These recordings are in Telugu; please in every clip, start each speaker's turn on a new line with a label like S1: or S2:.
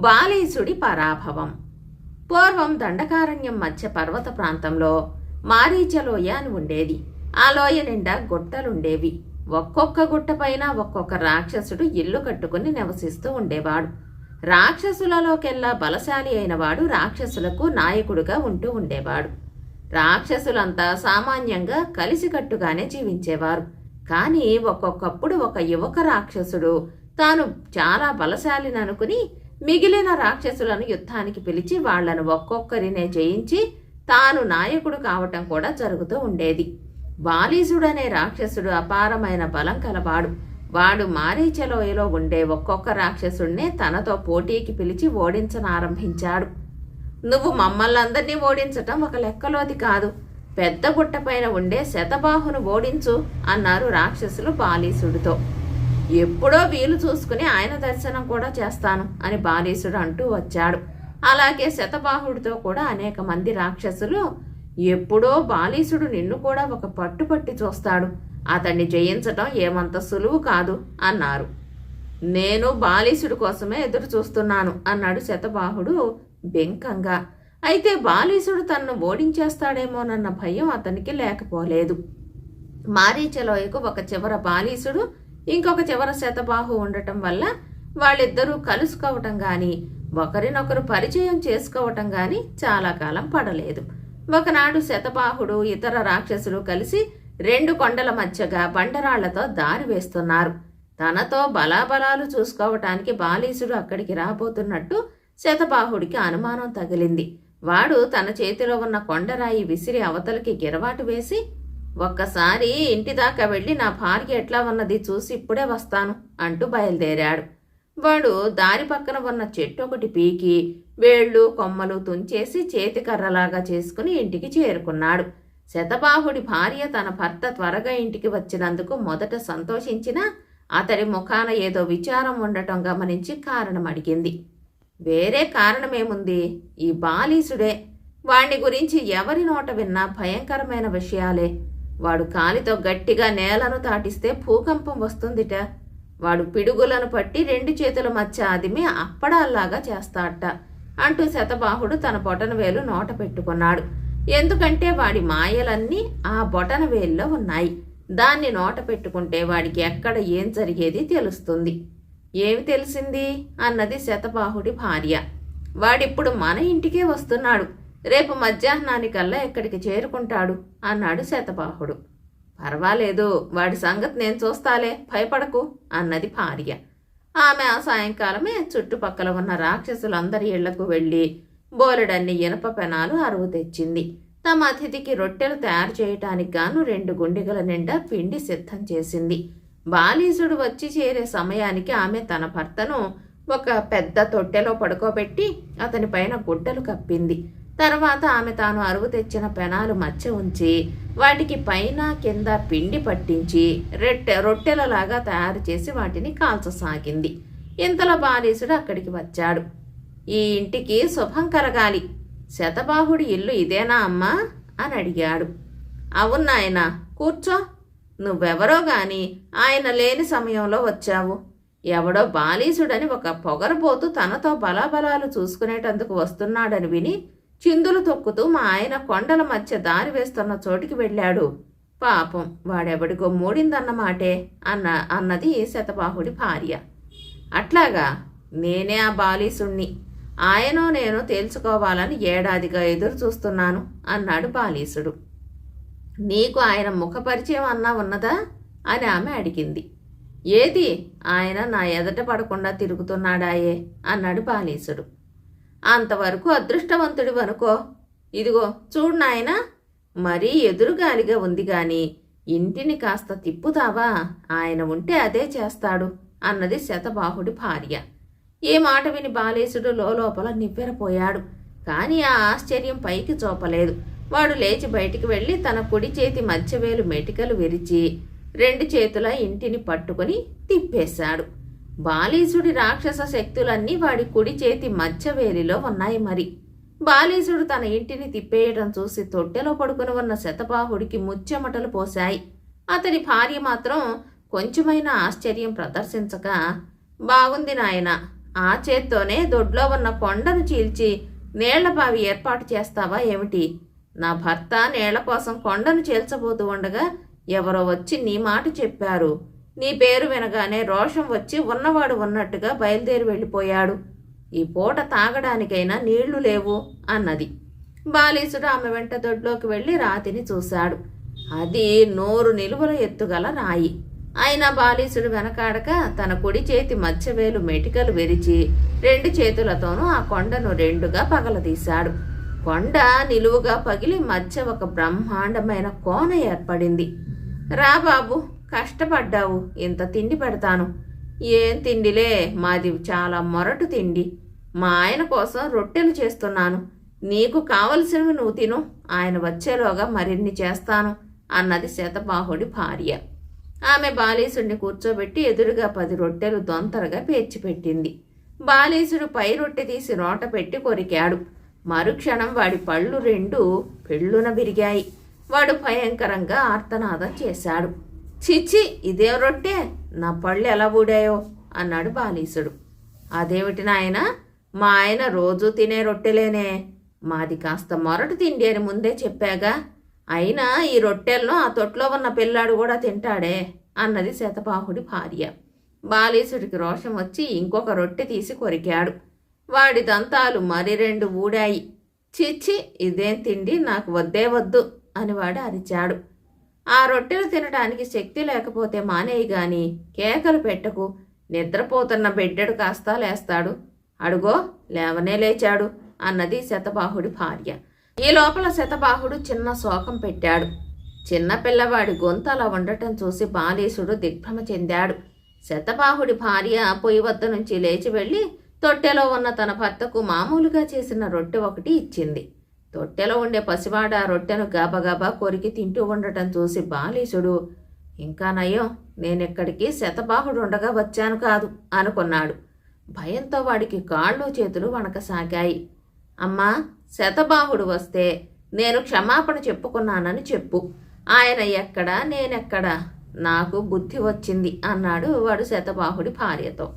S1: బాలేసుడి పరాభవం. పూర్వం దండకారణ్యం మధ్య పర్వత ప్రాంతంలో మారీచలోయ అని ఉండేది. ఆ లోయ నిండా గుట్టలుండేవి. ఒక్కొక్క గుట్టపైన ఒక్కొక్క రాక్షసుడు ఇల్లు కట్టుకుని నివసిస్తూ ఉండేవాడు. రాక్షసులలోకెల్లా బలశాలి అయినవాడు రాక్షసులకు నాయకుడుగా ఉంటూ ఉండేవాడు. రాక్షసులంతా సామాన్యంగా కలిసికట్టుగానే జీవించేవారు. కానీ ఒక్కొక్కప్పుడు ఒక యువక రాక్షసుడు తాను చాలా బలశాలిననుకుని మిగిలిన రాక్షసులను యుద్ధానికి పిలిచి వాళ్ళను ఒక్కొక్కరినే జయించి తాను నాయకుడు కావటం కూడా జరుగుతూ ఉండేది. బాలీసుడనే రాక్షసుడు అపారమైన బలం కలవాడు. వాడు మారీచలోయలో ఉండే ఒక్కొక్క రాక్షసుడినే తనతో పోటీకి పిలిచి ఓడించనారంభించాడు. నువ్వు మమ్మల్నందరినీ ఓడించటం ఒక లెక్కలోది కాదు. పెద్ద గుట్టపైన ఉండే శతబాహును ఓడించు అన్నారు రాక్షసులు బాలీసుడితో ఎప్పుడో వీలు చూసుకుని ఆయన దర్శనం కూడా చేస్తాను అని బాలీసుడు అంటూ వచ్చాడు. అలాగే శతబాహుడితో కూడా అనేక మంది రాక్షసులు ఎప్పుడో బాలీసుడు నిన్ను కూడా ఒక పట్టుపట్టి చూస్తాడు. అతన్ని జయించటం ఏమంత సులువు కాదు అన్నారు. నేను బాలీసుడు కోసమే ఎదురు చూస్తున్నాను అన్నాడు శతబాహుడు బెంకంగా. అయితే బాలీసుడు తన్ను ఓడించేస్తాడేమోనన్న భయం అతనికి లేకపోలేదు. మారీచలోయకు ఒక చివర బాలీసుడు ఇంకొక చివర శతబాహు ఉండటం వల్ల వాళ్ళిద్దరూ కలుసుకోవటం గాని ఒకరినొకరు పరిచయం చేసుకోవటం గాని చాలా కాలం పడలేదు. ఒకనాడు శతబాహుడు ఇతర రాక్షసులు కలిసి రెండు కొండల మధ్యగా బండరాళ్ళతో దారి వేస్తున్నారు. తనతో బలాబలాలు చూసుకోవటానికి బాలీసుడు అక్కడికి రాబోతున్నట్టు శతబాహుడికి అనుమానం తగిలింది. వాడు తన చేతిలో ఉన్న కొండరాయి విసిరి అవతలికి గిరవాటు వేసి ఒక్కసారి ఇంటి దాకా వెళ్ళి నా భార్య ఎట్లా ఉన్నది చూసి ఇప్పుడే వస్తాను అంటూ బయలుదేరాడు. వాడు దారి పక్కన ఉన్న చెట్టు ఒకటి పీకి వేళ్ళు కొమ్మలు తుంచేసి చేతికర్రలాగా చేసుకుని ఇంటికి చేరుకున్నాడు. శతబాహుడి భార్య తన భర్త త్వరగా ఇంటికి వచ్చినందుకు మొదట సంతోషించినా అతడి ముఖాన ఏదో విచారం ఉండటం గమనించి కారణం అడిగింది. వేరే కారణమేముంది? ఈ బాలీసుడే. వాణ్ణి గురించి ఎవరి నోట విన్నా భయంకరమైన విషయాలే. వాడు కాలితో గట్టిగా నేలను తాటిస్తే భూకంపం వస్తుందిట. వాడు పిడుగులను పట్టి రెండు చేతుల మధ్య అదిమి అప్పడాల్లాగా చేస్తాడట. అంటూ శతబాహుడు తన బొటన వేలు నోట పెట్టుకున్నాడు. ఎందుకంటే వాడి మాయలన్నీ ఆ బొటన వేల్లో ఉన్నాయి. దాన్ని నోట పెట్టుకుంటే వాడికి ఎక్కడ ఏం జరిగేది తెలుస్తుంది. ఏమి తెలిసింది? అన్నది శతబాహుడి భార్య. వాడిప్పుడు మన ఇంటికే వస్తున్నాడు. రేపు మధ్యాహ్నానికల్లా ఎక్కడికి చేరుకుంటాడు? అన్నాడు శతబాహుడు. పర్వాలేదు వాడి సంగతి నేను చూస్తాలే భయపడకు అన్నది భార్య. ఆమె ఆ సాయంకాలమే చుట్టుపక్కల ఉన్న రాక్షసులందరి ఇళ్ళకు వెళ్ళి బోలెడన్ని ఇనప పెనాలు అరువు తెచ్చింది. తమ అతిథికి రొట్టెలు తయారు చేయటానికి గాను రెండు గుండిగల నిండా పిండి సిద్ధం చేసింది. బాలీసుడు వచ్చి చేరే సమయానికి ఆమె తన భర్తను ఒక పెద్ద తొట్టెలో పడుకోబెట్టి అతని పైన గుడ్డలు కప్పింది. తర్వాత ఆమె తాను అరువు తెచ్చిన పెనాలు మచ్చ ఉంచి వాటికి పైన కింద పిండి పట్టించి రొట్టె రొట్టెలలాగా తయారు చేసి వాటిని కాల్చసాగింది. ఇంతలో బాలీసుడు అక్కడికి వచ్చాడు. ఈ ఇంటికి శుభం కరగాలి శతబాహుడి ఇల్లు ఇదేనా అమ్మా? అని అడిగాడు. అవును కూర్చో. నువ్వెవరో గాని ఆయన లేని సమయంలో వచ్చావు. ఎవడో బాలీసుడని ఒక పొగరబోతు తనతో బలాబలాలు చూసుకునేటందుకు వస్తున్నాడని విని చిందులు తొక్కుతూ మా ఆయన కొండల మధ్య దారి వేస్తున్న చోటికి వెళ్ళాడు. పాపం వాడెవడిగో మూడిందన్నమాటే అన్న అన్నది శతబాహుడి భార్య. అట్లాగా నేనే ఆ బాలీసుణ్ణి. ఆయనో నేను తేల్చుకోవాలని ఏడాదిగా ఎదురు చూస్తున్నాను అన్నాడు బాలీసుడు. నీకు ఆయన ముఖపరిచయం అన్నా ఉన్నదా? అని ఆమె అడిగింది. ఏది? ఆయన నా ఎదట పడకుండా తిరుగుతున్నాడాయే అన్నాడు బాలీసుడు. అంతవరకు అదృష్టవంతుడు అనుకో ఇదిగో చూడు నాయనా మరీ ఎదురుగాలిగా ఉంది గాని ఇంటిని కాస్త తిప్పుతావా? ఆయన ఉంటే అదే చేస్తాడు అన్నది శతబాహుడి భార్య. ఏ మాట విని బాలేశుడు లోపల నివ్వెరపోయాడు. కాని ఆ ఆశ్చర్యం పైకి చూపలేదు. వాడు లేచి బయటికి వెళ్ళి తన కుడి చేతి మధ్యవేలు మెటికలు విరిచి రెండు చేతుల ఇంటిని పట్టుకుని తిప్పేశాడు. బాలీసుడి రాక్షస శక్తులన్నీ వాడి కుడి చేతి మధ్యవేలిలో ఉన్నాయి మరి. బాలీసుడు తన ఇంటిని తిప్పేయడం చూసి తొట్టెలో పడుకుని ఉన్న శతబాహుడికి ముచ్చెమటలు పోశాయి. అతని భార్య మాత్రం కొంచెమైనా ఆశ్చర్యం ప్రదర్శించక బాగుంది నాయన ఆ చేత్తోనే దొడ్లో ఉన్న కొండను చీల్చి నీళ్ళబావి ఏర్పాటు చేస్తావా ఏమిటి? నా భర్త నీళ్ళ కోసం కొండను చీల్చబోతూ ఉండగా ఎవరో వచ్చి నీ మాట చెప్పారు. నీ పేరు వినగానే రోషం వచ్చి ఉన్నవాడు ఉన్నట్టుగా బయలుదేరి వెళ్ళిపోయాడు. ఈ పూట తాగడానికైనా నీళ్ళు లేవు అన్నది. బాలీసుడు ఆమె వెంట దొడ్లోకి వెళ్ళి రాతిని చూశాడు. అది నోరు నిలువల ఎత్తుగల రాయి. అయినా బాలీసుడు వెనకాడక తన కుడి చేతి మధ్యవేలు మెటికలు విరిచి రెండు చేతులతోనూ ఆ కొండను రెండుగా పగలదీశాడు. కొండ నిలువుగా పగిలి మధ్య ఒక బ్రహ్మాండమైన కోన ఏర్పడింది. రా బాబు కష్టపడ్డావు. ఇంత తిండి పెడతాను. ఏం తిండిలే? మాది చాలా మొరటు తిండి. మా ఆయన కోసం రొట్టెలు చేస్తున్నాను. నీకు కావలసినవి నువ్వు తిను. ఆయన వచ్చేలోగా మరిన్ని చేస్తాను అన్నది శతబాహుడి భార్య. ఆమె బాలీసుడిని కూర్చోబెట్టి ఎదురుగా పది రొట్టెలు దొంతరగా పేర్చిపెట్టింది బాలీసుడు పై రొట్టె తీసి నోట పెట్టి కొరికాడు. మరుక్షణం వాడి పళ్ళు రెండు పెళ్ళున విరిగాయి. వాడు భయంకరంగా ఆర్తనాదం చేశాడు. చిచ్చి ఇదే రొట్టె నా పళ్ళు ఎలా ఊడాయో? అన్నాడు బాలీసుడు. అదేమిటి నాయన? మా ఆయన రోజు తినే రొట్టెలేనే. మాది కాస్త మొరటు తిండి అని ముందే చెప్పాగా. అయినా ఈ రొట్టెలను ఆ తొట్లో ఉన్న పిల్లాడు కూడా తింటాడే అన్నది శతపాహుడి భార్య. బాలీసుడికి రోషం వచ్చి ఇంకొక రొట్టె తీసి కొరికాడు. వాడి దంతాలు మరి రెండు ఊడాయి. చిచ్చి ఇదేం తిండి? నాకు వద్దే వద్దు అని వాడు అరిచాడు. ఆ రొట్టెలు తినడానికి శక్తి లేకపోతే మానేయి గాని. కేకలు పెట్టకు నిద్రపోతున్న బిడ్డడు కాస్త లేస్తాడు. అడుగో లేవనే లేచాడు అన్నది శతబాహుడి భార్య. ఈ లోపల శతబాహుడు చిన్న శోకం పెట్టాడు. చిన్న పిల్లవాడి గొంతు అలా ఉండటం చూసి బాలీసుడు దిగ్భ్రమ చెందాడు. శతబాహుడి భార్య పొయ్యి వద్ద నుంచి లేచి వెళ్ళి తొట్టెలో ఉన్న తన భర్తకు మామూలుగా చేసిన రొట్టె ఒకటి ఇచ్చింది. తొట్టెలో ఉండే పసివాడ రొట్టెను గబగబా కొరికి తింటూ ఉండటం చూసి బాలీసుడు ఇంకా నయం నేనెక్కడికి శతబాహుడు ఉండగా వచ్చాను కాదు అనుకున్నాడు. భయంతో వాడికి కాళ్ళు చేతులు వణకసాగాయి. అమ్మా శతబాహుడు వస్తే నేను క్షమాపణ చెప్పుకున్నానని చెప్పు. ఆయన ఎక్కడ నేనెక్కడ? నాకు బుద్ధి వచ్చింది అన్నాడు వాడు శతబాహుడి భార్యతో.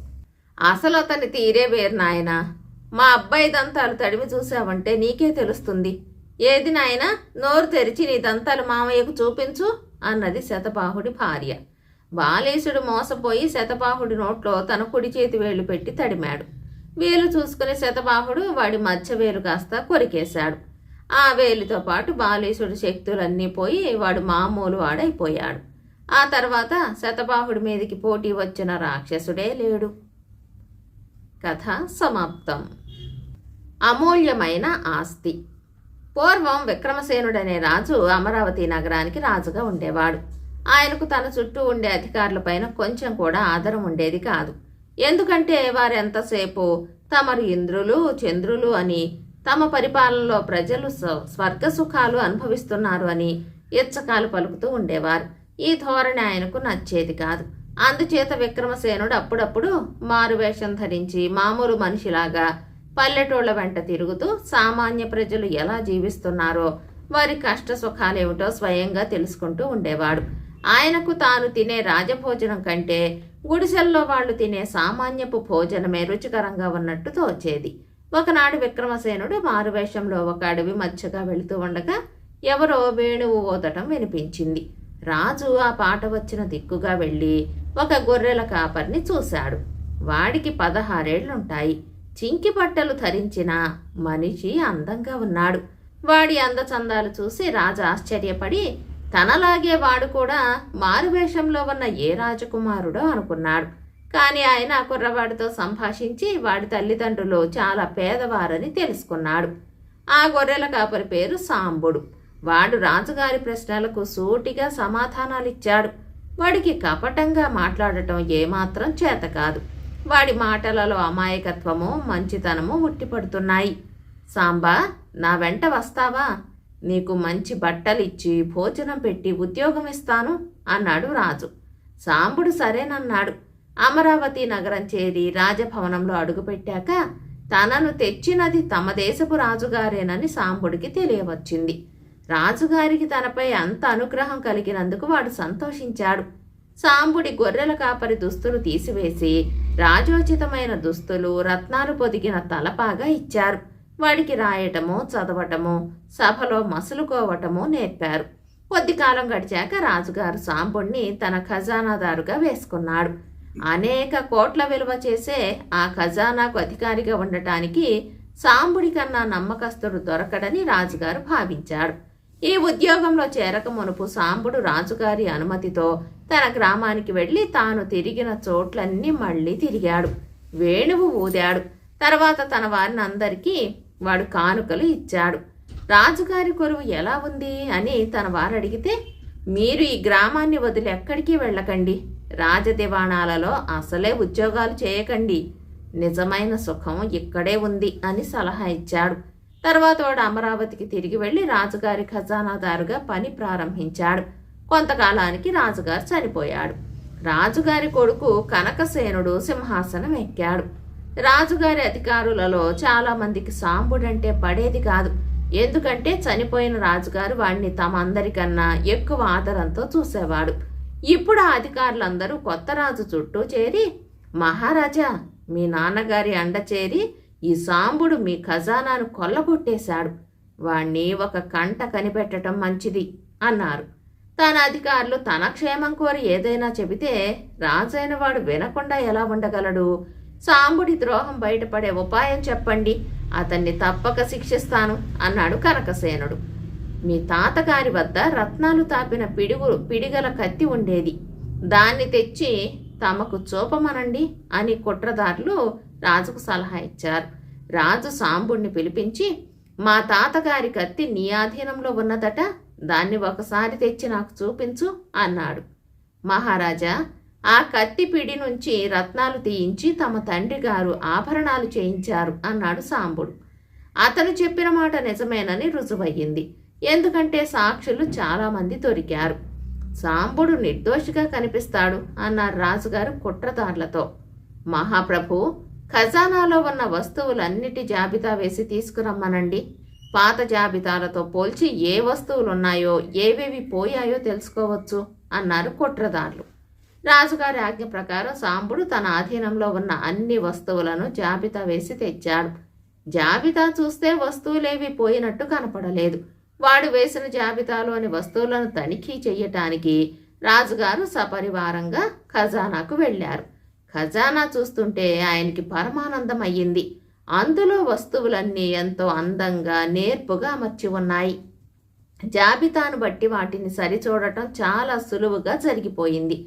S1: అసలు అతని తీరే వేరు నాయన. మా అబ్బాయి దంతాలు తడిమి చూసావంటే నీకే తెలుస్తుంది. ఏది నాయనా? నోరు తెరిచి నీ దంతాలు మామయ్యకు చూపించు అన్నది శతబాహుడి భార్య. బాలేశుడు మోసపోయి శతబాహుడి నోట్లో తన కుడి చేతి వేలు పెట్టి తడిమాడు. వేలు చూసుకుని శతబాహుడు వాడి మధ్య వేలు కాస్త కొరికేశాడు. ఆ వేలితో పాటు బాలేశుడి శక్తులన్నీ పోయి వాడు మామూలు వాడైపోయాడు. ఆ తర్వాత శతబాహుడి మీదికి పోటీ వచ్చిన రాక్షసుడే లేడు. కథ సమాప్తం. అమూల్యమైన ఆస్తి. పూర్వం విక్రమసేనుడనే రాజు అమరావతి నగరానికి రాజుగా ఉండేవాడు. ఆయనకు తన చుట్టూ ఉండే అధికారులపైన కొంచెం కూడా ఆదరం ఉండేది కాదు. ఎందుకంటే వారెంతసేపు తమరు ఇంద్రులు చంద్రులు అని తమ పరిపాలనలో ప్రజలు స్వ- స్వర్గ సుఖాలు అనుభవిస్తున్నారు అని ఇచ్చకాలు పలుకుతూ ఉండేవారు. ఈ ధోరణి ఆయనకు నచ్చేది కాదు. అందుచేత విక్రమసేనుడు అప్పుడప్పుడు మారువేషం ధరించి మామూలు మనిషిలాగా పల్లెటూళ్ళ వెంట తిరుగుతూ సామాన్య ప్రజలు ఎలా జీవిస్తున్నారో వారి కష్ట సుఖాలేమిటో స్వయంగా తెలుసుకుంటూ ఉండేవాడు. ఆయనకు తాను తినే రాజభోజనం కంటే గుడిసెల్లో వాళ్ళు తినే సామాన్యపు భోజనమే రుచికరంగా ఉన్నట్టు తోచేది. ఒకనాడు విక్రమసేనుడు మారువేషంలో ఒక అడవి మధ్యగా వెళుతూ ఉండగా ఎవరో వేణువు ఊదటం వినిపించింది. రాజు ఆ పాట వచ్చిన దిక్కుగా వెళ్ళి ఒక గొర్రెల కాపర్ని చూశాడు. వాడికి పదహారేళ్ళుంటాయి. చింకి బట్టలు ధరించిన మనిషి అందంగా ఉన్నాడు. వాడి అందచందాలు చూసి రాజు ఆశ్చర్యపడి తనలాగే వాడు కూడా మారువేషంలో ఉన్న ఏ రాజకుమారుడో అనుకున్నాడు. కానీ ఆయన కుర్రవాడితో సంభాషించి వాడి తల్లిదండ్రులు చాలా పేదవారని తెలుసుకున్నాడు. ఆ గొర్రెల కాపరి పేరు సాంబుడు. వాడు రాజుగారి ప్రశ్నలకు సూటిగా సమాధానాలిచ్చాడు. వాడికి కపటంగా మాట్లాడటం ఏమాత్రం చేత కాదు. వాడి మాటలలో అమాయకత్వము మంచితనము ఉట్టిపడుతున్నాయి. సాంబా నా వెంట వస్తావా? నీకు మంచి బట్టలిచ్చి భోజనం పెట్టి ఉద్యోగం ఇస్తాను అన్నాడు రాజు. సాంబుడు సరేనన్నాడు. అమరావతి నగరం చేరి రాజభవనంలో అడుగుపెట్టాక తనను తెచ్చినది తమ దేశపు రాజుగారేనని సాంబుడికి తెలియవచ్చింది. రాజుగారికి తనపై అంత అనుగ్రహం కలిగినందుకు వాడు సంతోషించాడు. సాంబుడి గొర్రెల కాపరి దుస్తులు తీసివేసి రాజోచితమైన దుస్తులు రత్నాలు పొదిగిన తలపాగా ఇచ్చారు. వాడికి రాయటము చదవటము సభలో మసులుకోవటము నేర్పారు. కొద్ది కాలం గడిచాక రాజుగారు సాంబుణ్ణి తన ఖజానాదారుగా వేసుకున్నాడు. అనేక కోట్ల విలువ చేసే ఆ ఖజానాకు అధికారిగా ఉండటానికి సాంబుడి కన్నా నమ్మకస్తుడు దొరకడని రాజుగారు భావించాడు ఈ ఉద్యోగంలో చేరక మునుపు సాంబుడు రాజుగారి అనుమతితో తన గ్రామానికి వెళ్ళి తాను తిరిగిన చోట్లన్నీ మళ్ళీ తిరిగాడు. వేణువు ఊదాడు. తర్వాత తన వారిని అందరికీ వాడు కానుకలు ఇచ్చాడు. రాజుగారి కొరువు ఎలా ఉంది అని తన వారు అడిగితే మీరు ఈ గ్రామాన్ని వదిలి ఎక్కడికి వెళ్ళకండి. రాజదివాణాలలో అసలే ఉద్యోగాలు చేయకండి. నిజమైన సుఖం ఇక్కడే ఉంది అని సలహా ఇచ్చాడు. తర్వాత వాడు అమరావతికి తిరిగి వెళ్ళి రాజుగారి ఖజానాదారుగా పని ప్రారంభించాడు. కొంతకాలానికి రాజుగారు చనిపోయాడు. రాజుగారి కొడుకు కనకసేనుడు సింహాసనం ఎక్కాడు. రాజుగారి అధికారులలో చాలా మందికి సాంబుడంటే పడేది కాదు. ఎందుకంటే చనిపోయిన రాజుగారు వాడిని తమ అందరికన్నా ఎక్కువ ఆదరంతో చూసేవాడు. ఇప్పుడు ఆ అధికారులందరూ కొత్త రాజు చుట్టూ చేరి మహారాజా మీ నాన్నగారి అండ చేరి ఈ సాంబుడు మీ ఖజానాను కొల్లగొట్టేశాడు. వాణ్ణి ఒక కంట కనిపెట్టడం మంచిది అన్నారు. తన అధికారులు తన క్షేమం కోరి ఏదైనా చెబితే రాజైన వాడు వినకుండా ఎలా ఉండగలడు? సాంబుడి ద్రోహం బయటపడే ఉపాయం చెప్పండి. అతన్ని తప్పక శిక్షిస్తాను అన్నాడు కనకసేనుడు. మీ తాతగారి వద్ద రత్నాలు తాపిన పిడుగు పిడిగల కత్తి ఉండేది. దాన్ని తెచ్చి తమకు చూపమనండి అని కుట్రదారులు రాజుకు సలహా ఇచ్చారు. రాజు సాంబుణ్ణి పిలిపించి మా తాతగారి కత్తి నీ ఆధీనంలో ఉన్నదట దాన్ని ఒకసారి తెచ్చి నాకు చూపించు అన్నాడు. మహారాజా ఆ కత్తి పిడి నుంచి రత్నాలు తీయించి తమ తండ్రి గారు ఆభరణాలు చేయించారు అన్నాడు సాంబుడు. అతను చెప్పిన మాట నిజమేనని రుజువయ్యింది. ఎందుకంటే సాక్షులు చాలామంది దొరికారు. సాంబుడు నిర్దోషిగా కనిపిస్తాడు అన్నారు రాజుగారు కుట్రదారులతో. మహాప్రభు ఖజానాలో ఉన్న వస్తువులన్నిటి జాబితా వేసి తీసుకురమ్మనండి. పాత జాబితాలతో పోల్చి ఏ వస్తువులున్నాయో ఏవేవి పోయాయో తెలుసుకోవచ్చు అన్నారు కుట్రదారులు. రాజుగారి ఆజ్ఞ ప్రకారం సాంబుడు తన ఆధీనంలో ఉన్న అన్ని వస్తువులను జాబితా వేసి తెచ్చాడు. జాబితా చూస్తే వస్తువులేవి పోయినట్టు కనపడలేదు. వాడు వేసిన జాబితాలోని వస్తువులను తనిఖీ చేయటానికి రాజుగారు సపరివారంగా ఖజానాకు వెళ్ళారు. ఖజానా చూస్తుంటే ఆయనకి పరమానందం అయ్యింది. అందులో వస్తువులన్నీ ఎంతో అందంగా నేర్పుగా అమర్చి ఉన్నాయి. జాబితాను బట్టి వాటిని సరిచూడటం చాలా సులువుగా జరిగిపోయింది.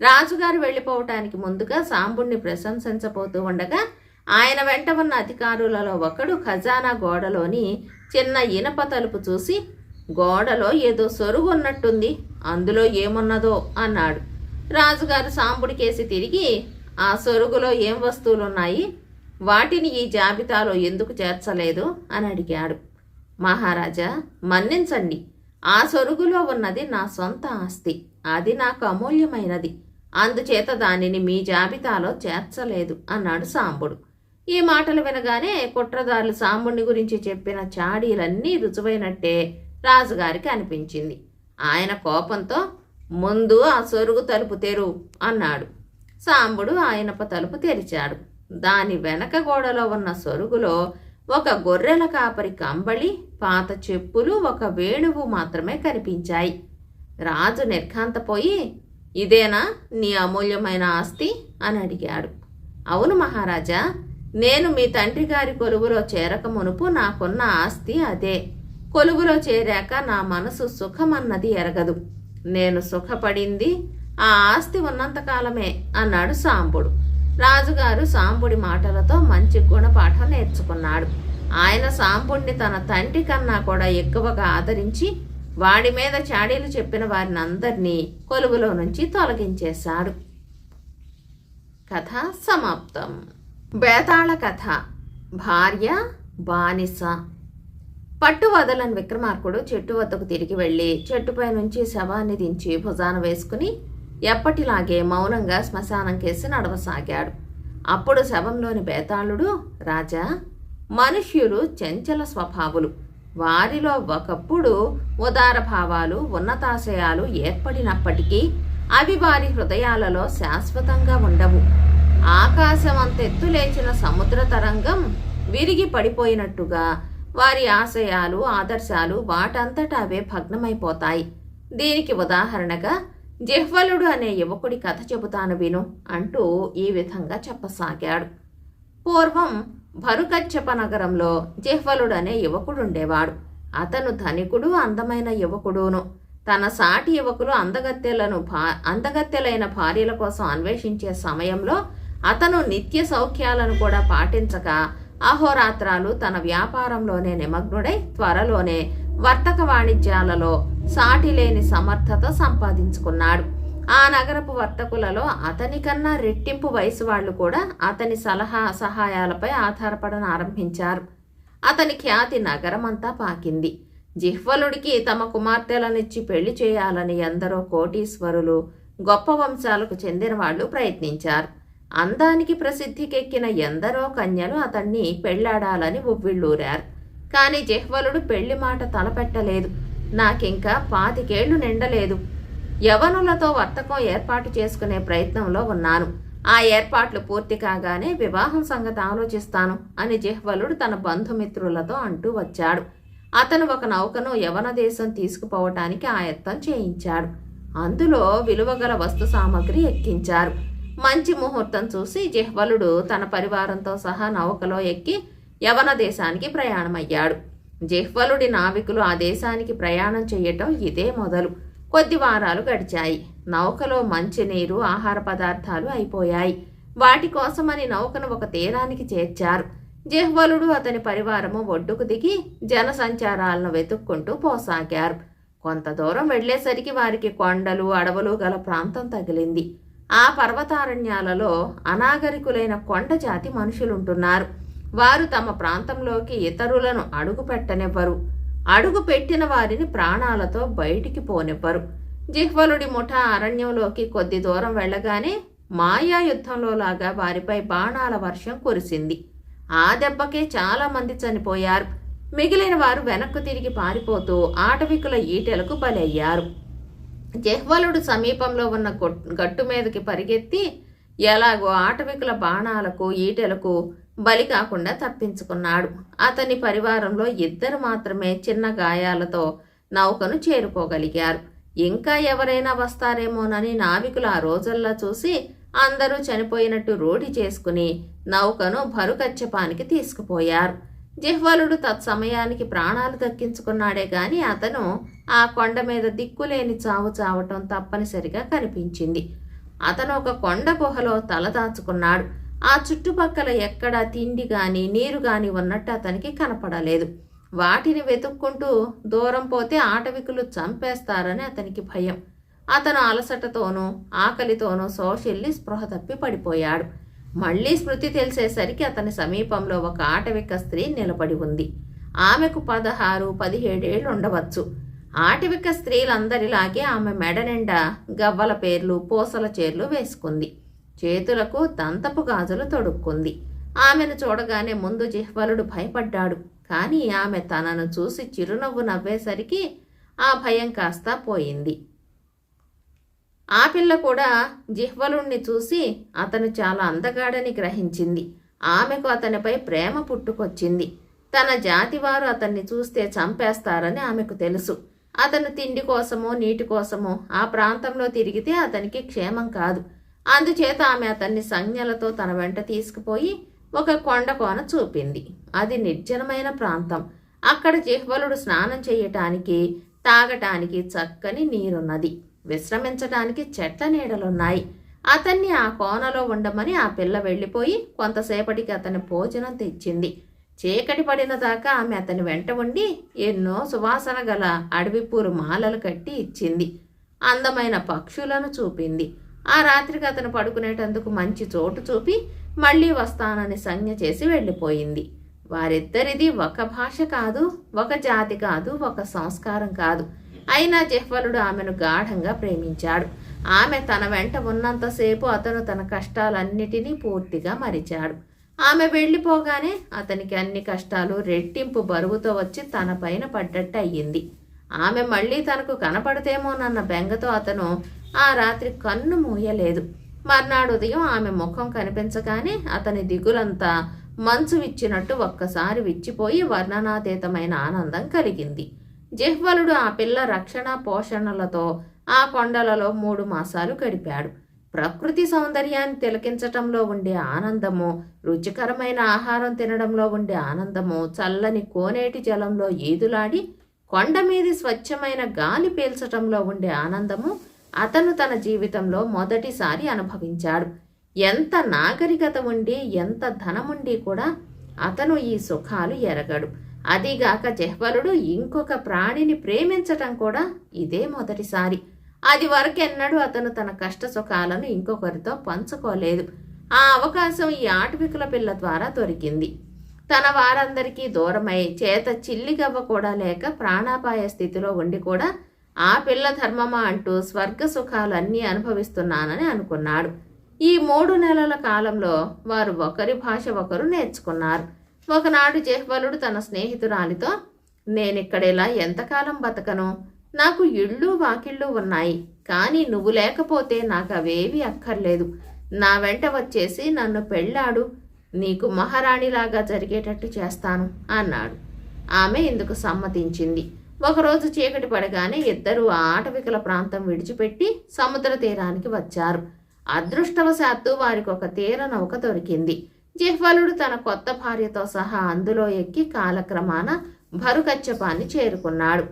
S1: రాజుగారు వెళ్ళిపోవటానికి ముందుగా సాంబుణ్ణి ప్రశంసించబోతూ ఉండగా ఆయన వెంట ఉన్న అధికారులలో ఒకడు ఖజానా గోడలోని చిన్న ఇనప తలుపు చూసి గోడలో ఏదో సొరుగు ఉన్నట్టుంది అందులో ఏమున్నదో అన్నాడు. రాజుగారు సాంబుడికేసి తిరిగి ఆ సొరుగులో ఏం వస్తువులు ఉన్నాయి వాటిని ఈ జాబితాలో ఎందుకు చేర్చలేదు? అని అడిగాడు. మహారాజా మన్నించండి. ఆ సొరుగులో ఉన్నది నా సొంత ఆస్తి. అది నాకు అమూల్యమైనది. అందుచేత దానిని మీ జాబితాలో చేర్చలేదు అన్నాడు సాంబుడు. ఈ మాటలు వినగానే కుట్రదారులు సాంబుడిని గురించి చెప్పిన చాడీలన్నీ రుజువైనట్టే రాజుగారికి అనిపించింది. ఆయన కోపంతో ముందు ఆ సొరుగు తలుపు తెరు అన్నాడు. సాంబుడు ఆయనప తలుపు తెరిచాడు. దాని వెనక గోడలో ఉన్న సొరుగులో ఒక గొర్రెల కాపరి కంబళి పాత చెప్పులు ఒక వేణువు మాత్రమే కనిపించాయి. రాజు నిర్ఘాంతపోయి ఇదేనా నీ అమూల్యమైన ఆస్తి? అని అడిగాడు. అవును మహారాజా నేను మీ తండ్రి గారి కొలువులో చేరక మునుపు నాకున్న ఆస్తి అదే. కొలువులో చేరాక నా మనసు సుఖమన్నది ఎరగదు. నేను సుఖపడింది ఆ ఆస్తి ఉన్నంతకాలమే అన్నాడు సాంబుడు. రాజుగారు సాంబుడి మాటలతో మంచి గుణపాఠం నేర్చుకున్నాడు. ఆయన సాంబుడిని తన తండ్రి కన్నా కూడా ఎక్కువగా ఆదరించి వాడి మీద చాడీలు చెప్పిన వారిని అందరినీ కొలువులో నుంచి తొలగించేశాడు. కథ సమాప్తం. బేతాళ కథ. భార్య బానిస. పట్టు వదలని విక్రమార్కుడు చెట్టు వద్దకు తిరిగి వెళ్ళి చెట్టుపై నుంచి శవాన్ని దించి భుజాన వేసుకుని ఎప్పటిలాగే మౌనంగా శ్మశానం కేసి నడవసాగాడు. అప్పుడు శవంలోని బేతాళుడు రాజా మనుష్యులు చంచల స్వభావులు. వారిలో ఒకప్పుడు ఉదార భావాలు ఉన్నతాశయాలు ఏర్పడినప్పటికీ అవి వారి హృదయాలలో శాశ్వతంగా ఉండవు. ఆకాశం అంతెత్తు లేచిన సముద్ర తరంగం విరిగి పడిపోయినట్టుగా వారి ఆశయాలు ఆదర్శాలు వాటంతట అవే భగ్నమైపోతాయి. దీనికి ఉదాహరణగా జిహ్వలుడు అనే యువకుడి కథ చెబుతాను విను అంటూ ఈ విధంగా చెప్పసాగాడు. పూర్వం భరుకచ్చప నగరంలో జిహ్వలుడు అనే యువకుడుండేవాడు అతను ధనికుడు అందమైన యువకుడును. తన సాటి యువకులు అందగత్తెలను భా అందగత్తెలైన భార్యల కోసం అన్వేషించే సమయంలో అతను నిత్య సౌఖ్యాలను కూడా పాటించక అహోరాత్రాలు తన వ్యాపారంలోనే నిమగ్నుడై త్వరలోనే వర్తక వాణిజ్యాలలో సాటిలేని సమర్థత సంపాదించుకున్నాడు. ఆ నగరపు వర్తకులలో అతనికన్నా రెట్టింపు వయసు వాళ్ళు కూడా అతని సలహా సహాయాలపై ఆధారపడన ఆరంభించారు. అతని ఖ్యాతి నగరమంతా పాకింది. జిహ్వలుడికి తమ కుమార్తెలనిచ్చి పెళ్ళి చేయాలని ఎందరో కోటీశ్వరులు గొప్ప వంశాలకు చెందిన వాళ్ళు ప్రయత్నించారు. అందానికి ప్రసిద్ధికెక్కిన ఎందరో కన్యలు అతన్ని పెళ్ళాడాలని ఉవ్విళ్ళూరారు. కానీ జిహ్వలుడు పెళ్ళి మాట తలపెట్టలేదు. నాకింకా పాతికేళ్ళు నిండలేదు. యవనులతో వర్తకం ఏర్పాటు చేసుకునే ప్రయత్నంలో ఉన్నాను. ఆ ఏర్పాట్లు పూర్తి కాగానే వివాహం సంగతి ఆలోచిస్తాను అని జిహ్వలుడు తన బంధుమిత్రులతో అంటూ వచ్చాడు. అతను ఒక నౌకను యవన దేశం తీసుకుపోవటానికి ఆయత్తం చేయించాడు. అందులో విలువగల వస్తు సామాగ్రి ఎక్కించారు. మంచి ముహూర్తం చూసి జిహ్వలుడు తన పరివారంతో సహా నౌకలో ఎక్కి యవన దేశానికి ప్రయాణమయ్యాడు. జిహ్వలుడి నావికులు ఆ దేశానికి ప్రయాణం చేయటం ఇదే మొదలు. కొద్ది వారాలు గడిచాయి. నౌకలో మంచినీరు ఆహార పదార్థాలు అయిపోయాయి. వాటి కోసమని నౌకను ఒక తీరానికి చేర్చారు. జిహ్వలుడు అతని పరివారము ఒడ్డుకు దిగి జనసంచారాలను వెతుక్కుంటూ పోసాగారు. కొంత దూరం వెళ్ళేసరికి వారికి కొండలు అడవులు గల ప్రాంతం తగిలింది. ఆ పర్వతారణ్యాలలో అనాగరికులైన కొండ జాతి మనుషులుంటున్నారు. వారు తమ ప్రాంతంలోకి ఇతరులను అడుగు పెట్టనివ్వరు. అడుగు పెట్టిన వారిని ప్రాణాలతో బయటికి పోనివ్వరు. జిహ్వలుడి ముఠా అరణ్యంలోకి కొద్ది దూరం వెళ్ళగానే మాయా యుద్ధంలో లాగా వారిపై బాణాల వర్షం కురిసింది. ఆ దెబ్బకే చాలా మంది చనిపోయారు. మిగిలిన వారు వెనక్కు తిరిగి పారిపోతూ ఆటవికుల ఈటెలకు బలయ్యారు. జహ్వలుడు సమీపంలో ఉన్న గొట్- గట్టు మీదకి పరిగెత్తి ఎలాగో ఆటవికుల బాణాలకు ఈటెలకు బలి కాకుండా తప్పించుకున్నాడు. అతని పరివారంలో ఇద్దరు మాత్రమే చిన్న గాయాలతో నౌకను చేరుకోగలిగారు. ఇంకా ఎవరైనా వస్తారేమోనని నావికులు ఆ రోజుల్లో చూసి అందరూ చనిపోయినట్టు రూఢి చేసుకుని నౌకను భరుకచ్చపానికి తీసుకుపోయారు. జిహ్వలుడు తత్సమయానికి ప్రాణాలు దక్కించుకున్నాడే గాని అతను ఆ కొండ మీద దిక్కులేని చావు చావటం తప్పనిసరిగా కనిపించింది. అతను ఒక కొండ గుహలో తలదాచుకున్నాడు ఆ చుట్టుపక్కల ఎక్కడా తిండి గాని నీరు గాని ఉన్నట్టు అతనికి కనపడలేదు. వాటిని వెతుక్కుంటూ దూరం పోతే ఆటవికులు చంపేస్తారని అతనికి భయం. అతను అలసటతోనూ ఆకలితోనూ సోషిల్లి స్పృహ తప్పి పడిపోయాడు. మళ్ళీ స్మృతి తెలిసేసరికి అతని సమీపంలో ఒక ఆటవిక స్త్రీ నిలబడి ఉంది. ఆమెకు పదహారు పదిహేడేళ్ళు ఉండవచ్చు. ఆటవిక స్త్రీలందరిలాగే ఆమె మెడ నిండా గవ్వల పేర్లు పూసల చేర్లు వేసుకుంది. చేతులకు దంతపు గాజులు తొడుక్కుంది. ఆమెను చూడగానే ముందు జిహ్వలుడు భయపడ్డాడు. కానీ ఆమె తనను చూసి చిరునవ్వు నవ్వేసరికి ఆ భయం కాస్త పోయింది. ఆ పిల్ల కూడా జిహ్వలుణ్ణి చూసి అతను చాలా అందగాడని గ్రహించింది. ఆమెకు అతనిపై ప్రేమ పుట్టుకొచ్చింది. తన జాతివారు అతన్ని చూస్తే చంపేస్తారని ఆమెకు తెలుసు. అతను తిండి కోసమో నీటి కోసమో ఆ ప్రాంతంలో తిరిగితే అతనికి క్షేమం కాదు. అందుచేత ఆమె అతన్ని సంజ్ఞలతో తన వెంట తీసుకుపోయి ఒక కొండ కోన చూపింది. అది నిర్జనమైన ప్రాంతం. అక్కడ జిహ్వలుడు స్నానం చేయటానికి తాగటానికి చక్కని నీరున్నది. విశ్రమించడానికి చెట్ల నీడలున్నాయి. అతన్ని ఆ కోనలో ఉండమని ఆ పిల్ల వెళ్ళిపోయి కొంతసేపటికి అతని భోజనం తెచ్చింది. చీకటి పడిన దాకా ఆమె అతని వెంట ఉండి ఎన్నో సువాసన గల అడవిపూరు మాలలు కట్టి ఇచ్చింది. అందమైన పక్షులను చూపింది. ఆ రాత్రికి అతను పడుకునేటందుకు మంచి చోటు చూపి మళ్ళీ వస్తానని సంజ్ఞ చేసి వెళ్ళిపోయింది. వారిద్దరిది ఒక భాష కాదు ఒక జాతి కాదు ఒక సంస్కారం కాదు. అయినా జహ్వలుడు ఆమెను గాఢంగా ప్రేమించాడు. ఆమె తన వెంట ఉన్నంతసేపు అతను తన కష్టాలన్నిటినీ పూర్తిగా మరిచాడు. ఆమె వెళ్ళిపోగానే అతనికి అన్ని కష్టాలు రెట్టింపు బరువుతో వచ్చి తన పైన పడ్డట్టు అయ్యింది. ఆమె మళ్ళీ తనకు కనపడతేమోనన్న బెంగతో అతను ఆ రాత్రి కన్ను మూయలేదు. మర్నాడు ఉదయం ఆమె ముఖం కనిపించగానే అతని దిగులంతా మంచు విచ్చినట్టు ఒక్కసారి విచ్చిపోయి వర్ణనాతీతమైన ఆనందం కలిగింది. జిహ్వలుడు ఆ పిల్ల రక్షణ పోషణలతో ఆ కొండలలో మూడు మాసాలు గడిపాడు. ప్రకృతి సౌందర్యాన్ని తిలకించటంలో ఉండే ఆనందము రుచికరమైన ఆహారం తినడంలో ఉండే ఆనందము చల్లని కోనేటి జలంలో ఈదులాడి కొండ మీది స్వచ్ఛమైన గాలి పీల్చటంలో ఉండే ఆనందము అతను తన జీవితంలో మొదటిసారి అనుభవించాడు. ఎంత నాగరికత ఉండి ఎంత ధనముండి కూడా అతను ఈ సుఖాలు ఎరగడు. అదిగాక జహ్వలుడు ఇంకొక ప్రాణిని ప్రేమించటం కూడా ఇదే మొదటిసారి. అది వరకెన్నడూ అతను తన కష్ట సుఖాలను ఇంకొకరితో పంచుకోలేదు. ఆ అవకాశం ఈ ఆటవికుల పిల్ల ద్వారా దొరికింది. తన వారందరికీ దూరమై చేత చిల్లిగవ్వ కూడా లేక ప్రాణాపాయ స్థితిలో ఉండి కూడా ఆ పిల్ల ధర్మమా అంటూ స్వర్గ సుఖాలన్నీ అనుభవిస్తున్నానని అనుకున్నాడు. ఈ మూడు నెలల కాలంలో వారు ఒకరి భాష ఒకరు నేర్చుకున్నారు. ఒకనాడు జహ్వలుడు తన స్నేహితురాలితో నేనిక్కడేలా ఎంతకాలం బతకను? నాకు ఇళ్ళు వాకిళ్ళు ఉన్నాయి కానీ నువ్వు లేకపోతే నాకు అవేవి అక్కర్లేదు. నా వెంట వచ్చేసి నన్ను పెళ్ళాడు నీకు మహారాణిలాగా జరిగేటట్టు చేస్తాను అన్నాడు. ఆమె ఇందుకు సమ్మతించింది. ఒకరోజు చీకటి పడగానే ఇద్దరు ఆటవికల ప్రాంతం విడిచిపెట్టి సముద్ర తీరానికి వచ్చారు. అదృష్టవశాత్తు వారికి ఒక తీర నౌక దొరికింది. జిహ్వలుడు తన కొత్త భార్యతో సహా అందులో ఎక్కి కాలక్రమాన భరుకచ్చపాన్ని చేరుకున్నాడు.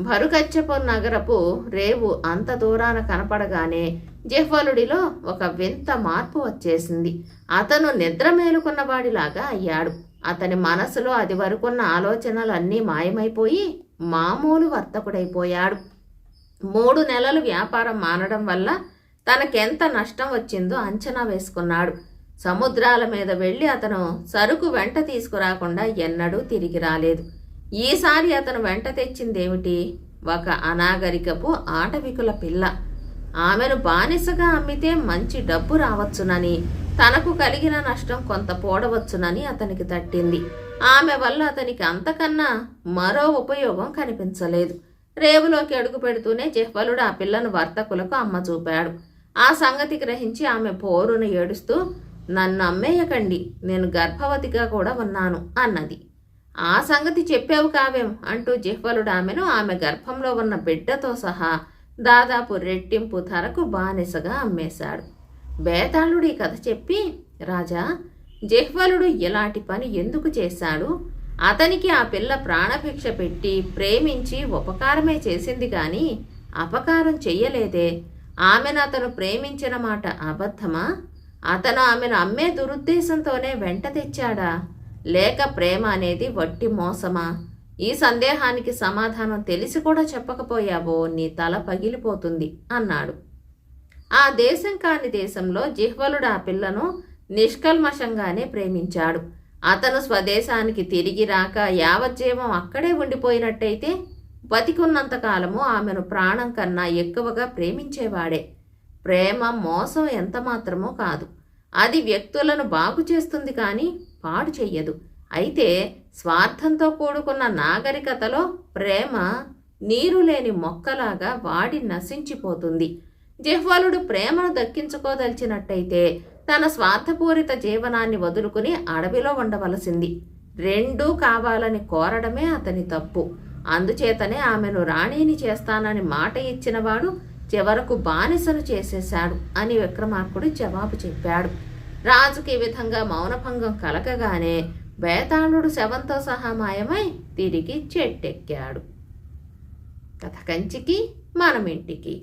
S1: భరుకచ్చపు నగరపు రేవు అంత దూరాన కనపడగానే జిహ్వలుడిలో ఒక వింత మార్పు వచ్చేసింది. అతను నిద్ర మేలుకున్నవాడిలాగా అయ్యాడు. అతని మనసులో అది వరకున్న ఆలోచనలన్నీ మాయమైపోయి మామూలు వర్తకుడైపోయాడు. మూడు నెలలు వ్యాపారం మానడం వల్ల తనకెంత నష్టం వచ్చిందో అంచనా వేసుకున్నాడు. సముద్రాల మీద వెళ్ళి అతను సరుకు వెంట తీసుకురాకుండా ఎన్నడూ తిరిగి రాలేదు. ఈసారి అతను వెంట తెచ్చిందేమిటి? ఒక అనాగరికపు ఆటవికుల పిల్ల. ఆమెను బానిసగా అమ్మితే మంచి డబ్బు రావచ్చునని తనకు కలిగిన నష్టం కొంత పోడవచ్చునని అతనికి తట్టింది. ఆమె వల్ల అతనికి అంతకన్నా మరో ఉపయోగం కనిపించలేదు. రేవులోకి అడుగు పెడుతూనే జహ్వలుడు ఆ పిల్లను వర్తకులకు అమ్మ చూపాడు ఆ సంగతి గ్రహించి ఆమె పోరును ఏడుస్తూ నన్ను అమ్మేయకండి నేను గర్భవతిగా కూడా ఉన్నాను అన్నది. ఆ సంగతి చెప్పావు కావేం అంటూ జిహ్వలుడు ఆమెను ఆమె గర్భంలో ఉన్న బిడ్డతో సహా దాదాపు రెట్టింపు ధరకు బానిసగా అమ్మేశాడు. బేతాళుడి కథ చెప్పి రాజా జిహ్వలుడు ఇలాంటి పని ఎందుకు చేశాడు? అతనికి ఆ పిల్ల ప్రాణభిక్ష పెట్టి ప్రేమించి ఉపకారమే చేసింది కానీ అపకారం చెయ్యలేదే. ఆమెను అతను ప్రేమించిన మాట అబద్ధమా? అతను ఆమెను అమ్మే దురుద్దేశంతోనే వెంట తెచ్చాడా? లేక ప్రేమ అనేది వట్టి మోసమా? ఈ సందేహానికి సమాధానం తెలిసి కూడా చెప్పకపోయావో నీ తల పగిలిపోతుంది అన్నాడు. ఆ దేశం కాని దేశంలో జిహ్వలుడు ఆ పిల్లను నిష్కల్మషంగానే ప్రేమించాడు. అతను స్వదేశానికి తిరిగి రాక యావజ్జీవం అక్కడే ఉండిపోయినట్టయితే బతికున్నంత కాలము ఆమెను ప్రాణం కన్నా ఎక్కువగా ప్రేమించేవాడే. ప్రేమ మోసం ఎంత మాత్రమో కాదు. అది వ్యక్తులను బాగు చేస్తుంది కానీ పాడు చెయ్యదు. అయితే స్వార్థంతో కూడుకున్న నాగరికతలో ప్రేమ నీరు లేని మొక్కలాగా వాడి నశించిపోతుంది. జిహ్వలుడు ప్రేమను దక్కించుకోదలిచినట్టయితే తన స్వార్థపూరిత జీవనాన్ని వదులుకుని అడవిలో ఉండవలసింది. రెండూ కావాలని కోరడమే అతని తప్పు. అందుచేతనే ఆమెను రాణిని చేస్తానని మాట ఇచ్చినవాడు చివరకు బానిసను చేసేశాడు అని విక్రమార్కుడు జవాబు చెప్పాడు. రాజుకి ఈ విధంగా మౌనభంగం కలగగానే బేతాళుడు శవంతో సహా మాయమై తిరిగి చెట్టెక్కాడు. కథ కంచికి మనమింటికి.